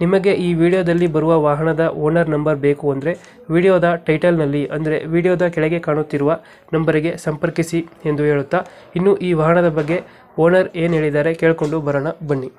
ನಿಮಗೆ ಈ ವಿಡಿಯೋದಲ್ಲಿ ಬರುವ ವಾಹನದ ಓನರ್ ನಂಬರ್ ಬೇಕು ಅಂದರೆ ವಿಡಿಯೋದ ಟೈಟಲ್ನಲ್ಲಿ ಅಂದರೆ ವಿಡಿಯೋದ ಕೆಳಗೆ ಕಾಣುತ್ತಿರುವ ನಂಬರಿಗೆ ಸಂಪರ್ಕಿಸಿ ಎಂದು ಹೇಳುತ್ತಾ ಇನ್ನು ಈ ವಾಹನದ ಬಗ್ಗೆ ಓನರ್ ಏನು ಹೇಳಿದ್ದಾರೆ ಕೇಳಿಕೊಂಡು ಬರೋಣ ಬನ್ನಿ.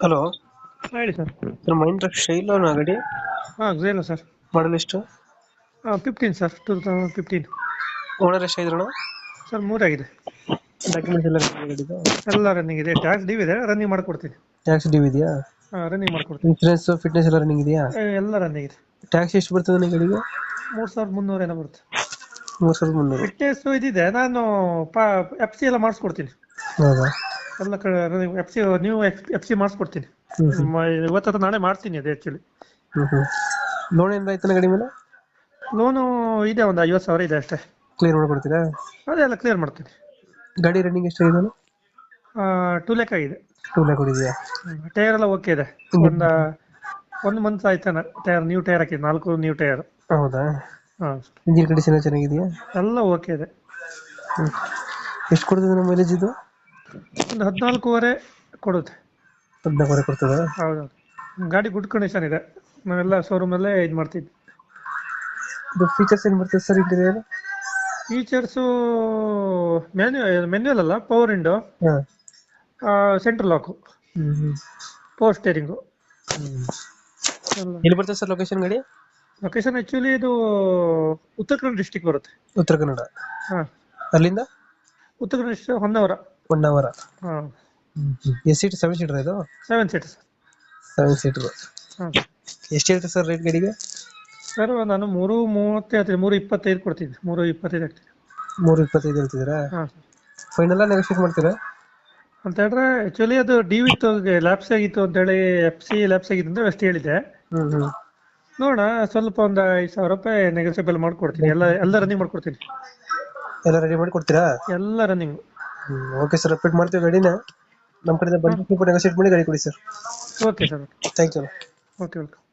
ಹಲೋ. ಹೇಳಿ ಸರ್. ಸರ್ ಮಹೇಂದ್ರ ಶೈಲೋನ ಆಗಡಿ ಹಾಂ ಝೇನೋ ಸರ್. ಮಾಡಲ್ ಎಷ್ಟು? ಹಾಂ fifteen sir two thousand fifteen owner ಎಷ್ಟಾಗಿದ್ರಣ sir ಮೂರಾಗಿದೆ. ಡಾಕ್ಯುಮೆಂಟ್ಸ್ ಎಲ್ಲ ಎಲ್ಲ ರನ್ನಿಂಗ್ ಇದೆ. ಟ್ಯಾಕ್ಸ್ ಡಿವ್ ಇದೆ ರನ್ನಿಂಗ್ ಮಾಡಿಕೊಡ್ತೀನಿ. ಟ್ಯಾಕ್ಸ್ ಡಿವ್ ಇದೆಯಾ? ರನ್ನಿಂಗ್ ಮಾಡ್ಕೊಡ್ತೀನಿ. ಇನ್ಸೂರೆನ್ಸ್ ಫಿಟ್ನೆಸ್ ಎಲ್ಲ ರನ್ನಿಂಗ್ ಇದೆಯಾ? ಎಲ್ಲ ರನ್ನಿಂಗ್ ಇದೆ. ಟ್ಯಾಕ್ಸ್ ಎಷ್ಟು ಬರ್ತದೆ ನಿಮ್ಮ ಗಾಡಿಗೆ ಮೂರು ಸಾವಿರದ ಮುನ್ನೂರು ಏನೋ ಬರುತ್ತೆ. ಮೂರು ಸಾವಿರದ ಮುನ್ನೂರು. ಫಿಟ್ನೆಸ್ ಇದಿದೆ ನಾನು ಎಫ್ ಸಿ ಎಲ್ಲ ಮಾಡಿಸ್ಕೊಡ್ತೀನಿ. ಹೌದಾ? ಎಲ್ಲ ಕಡೆ ಎಫ್ ಸಿ ನೀವು ಎಫ್ ಸಿ ಮಾಡಿಸ್ಕೊಡ್ತೀನಿ. ಇವತ್ತು ನಾಳೆ ಮಾಡ್ತೀನಿ ಅದು ಆ್ಯಕ್ಚುಲಿ ಲೋನ್ ಏನಾರ ಆಯ್ತಾನ ಗಾಡಿ ಮೇಲೆ? ಲೋನು ಇದೆ ಒಂದು ಐವತ್ತು ಸಾವಿರ ಇದೆ ಅಷ್ಟೇ. ಕ್ಲಿಯರ್ ಮಾಡ್ಕೊಡ್ತೀರಾ? ಅದೆಲ್ಲ ಕ್ಲಿಯರ್ ಮಾಡ್ತೀನಿ. ಗಾಡಿ ರನ್ನಿಂಗ್ ಎಷ್ಟಾಗಿದೆ? ಟೂ ಲ್ಯಾಕ್ ಆಗಿದೆ. ಟೂ ಲ್ಯಾಕ್ ಹೊಡಿದೆಯಾ ಟೈರ್ ಎಲ್ಲ ಓಕೆ ಇದೆ. ಒಂದು ಒಂದು ಮಂತ್ ಆಯ್ತಾನ ಟೈರ್ ನ್ಯೂ ಟೈರ್ ಹಾಕಿದ್ ನಾಲ್ಕು ನ್ಯೂ ಟೈರ್ ಹೌದಾ? ಹಾಂ. ಇಂಜಿನ್ ಕಂಡೀಷನ್ ಚೆನ್ನಾಗಿದೆಯಾ? ಎಲ್ಲ ಓಕೆ ಇದೆ. ಎಷ್ಟು ಕೊಡ್ತದೆ ನಮ್ಮ ಮೈಲೇಜ್ ಇದು? ಒಂದು ಹದಿನಾಲ್ಕೂವರೆ ಕೊಡುತ್ತೆ. ಹದಿನಾಲ್ಕೂವರೆ ಕೊಡ್ತದೆ? ಹೌದೌದು ಗಾಡಿ ಗುಡ್ ಕಂಡೀಷನ್ ಇದೆ. ನಾವೆಲ್ಲ ಶೋರೂಮಲ್ಲೇ ಇದು ಮಾಡ್ತಿದ್ವಿ. ಇದು ಫೀಚರ್ಸ್ ಏನು ಬರ್ತದೆ ಸರ್ ಇಂಟೀರಿಯರ್ ಫೀಚರ್ಸು ಮೆನ್ಯು ಮೆನ್ಯುವಲ್ ಅಲ್ಲ ಪವರ್ ವಿಂಡೋ ಸೆಂಟ್ರಲ್ ಲಾಕು ಹ್ಞೂ ಪವರ್ ಸ್ಟೇರಿಂಗು ಎಲ್ಲಿ ಬರ್ತದೆ ಸರ್ ಲೊಕೇಶನ್ ಗಾಡಿ? ಲೊಕೇಶನ್ ಆ್ಯಕ್ಚುಲಿ ಇದು ಉತ್ತರ ಕನ್ನಡ ಡಿಸ್ಟಿಕ್ ಬರುತ್ತೆ. ಉತ್ತರ ಕನ್ನಡ. ಹಾಂ. ಅಲ್ಲಿಂದ? ಉತ್ತರ ಕನ್ನಡ ಡಿಸ್ಟಿಕ್ ಹೊನ್ನಾವರ. ಒನ್ ಅವರ ಹಾಂ. ಎಷ್ಟು ಸೀಟ್ ಸೆವೆನ್ ಸೀಟರ್ ಇದು? ಸೆವೆನ್ ಸೀಟರ್ಸ್ ಸೆವೆನ್ ಸೀಟರ್ ಹಾಂ. ಎಷ್ಟು ಹೇಳ್ತೀರಿ ಸರ್ ರೇಟ್ ಗಾಡಿಗೆ? ಸರ್ ನಾನು ಮೂರು ಮೂವತ್ತೇ ಹೇಳ್ತೀನಿ. ಮೂರು ಇಪ್ಪತ್ತೈದು ಕೊಡ್ತೀನಿ. ಮೂರು ಇಪ್ಪತ್ತೈದು ಆಗ್ತೀನಿ ಮೂರು ಇಪ್ಪತ್ತೈದು ಹೇಳ್ತಿದ್ದೀರಾ? ಹಾಂ. ಫೈನಲ್ ನೆಗೋಷಿಯೇಟ್ ಮಾಡ್ತೀರಾ? ಅಂತ ಹೇಳಿದ್ರೆ ಆಕ್ಚುಲಿ ಅದು ಡಿ ವಿತ್ತು ಲ್ಯಾಪ್ಸ್ ಆಗಿತ್ತು ಅಂತ ಹೇಳಿ ಎಫ್ ಸಿ ಲ್ಯಾಪ್ಸ್ ಆಗಿತ್ತು ಅಂತ ಅಷ್ಟು ಹೇಳಿದೆ ನೋಡೋಣ ಸ್ವಲ್ಪ ಒಂದು ಐದು ಸಾವಿರ ರೂಪಾಯಿ ನೆಗೋಸಿಯಬಲ್ ಮಾಡ್ಕೊಡ್ತೀನಿ. ಎಲ್ಲ ಎಲ್ಲ ರನ್ನಿಂಗ್ ಮಾಡ್ಕೊಡ್ತೀನಿ. ಎಲ್ಲ ರೆಡಿ ಮಾಡಿ ಕೊಡ್ತೀರಾ ಎಲ್ಲ ರನ್ನಿಂಗ್ ಓಕೆ ಸರ್ ಅಪ್ಡೇಟ್ ಮಾಡ್ತೀವಿ ಗಾಡಿನ. ನಮ್ಮ ಕಡೆಯಿಂದ ಬಂದು ನೆಗೋಸಿಯೇಟ್ ಮಾಡಿ ಗಾಡಿ ಕೊಡಿ sir okay sir thank you okay welcome